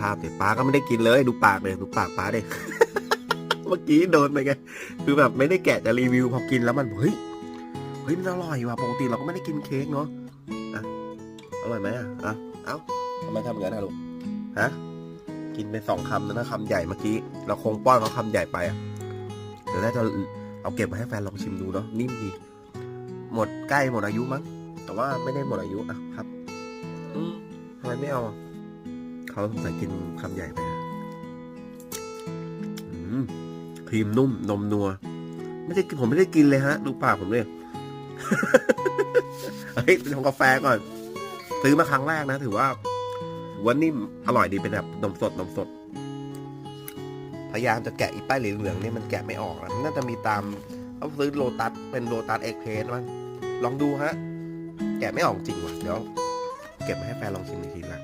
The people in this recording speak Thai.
ภาพเดี๋ยป้าก็ไม่ได้กินเลย ดูปากเลยดูปากป้าเด็เมื่อกี้โดนไปไงคือแบบไม่ได้แกะจะรีวิวพอกินแล้วมันเฮ้ยเฮ้ยมันอร่อยว่ะปกติเราก็ไม่ได้กินเค้กเนาะอะอร่อยไหมอะอะเอ้าทำไมทำอย่างนั้นอะลูกฮะกินไปสองคำแล้วนะคำใหญ่เมื่อกี้ เราคงป้อนเขาคำใหญ่ไปอะเดี๋ยวน่าจะเอาเก็บมาให้แฟนลองชิมดูเนาะนิ่มดีหมดใกล้หมดอายุมั้งแต่ว่าไม่ได้หมดอายุอะครับอืมทำไมไม่เอา เขาสงสัยกินคำใหญ่ไปอะครีมนุ่มนมนัว ไม่ได้กินผมไม่ได้กินเลยฮะ ดูปากผมเลยเฮ้ยทำกาแฟก่อน ซื้อมาครั้งแรกนะ ถือว่าว่านิ่มอร่อยดีเป็นแบบนมสดนมสด พยายามจะแกะอีป้ายเหลืองๆนี่มันแกะไม่ออกนะน่าจะมีตามเขาซื้อโลตัสเป็นโลตัสเอ็กเพรสมั้งลองดูฮะ แกะไม่ออกจริงว่ะ เดี๋ยว เก็บมาให้แฟนลองชิมอีกทีละ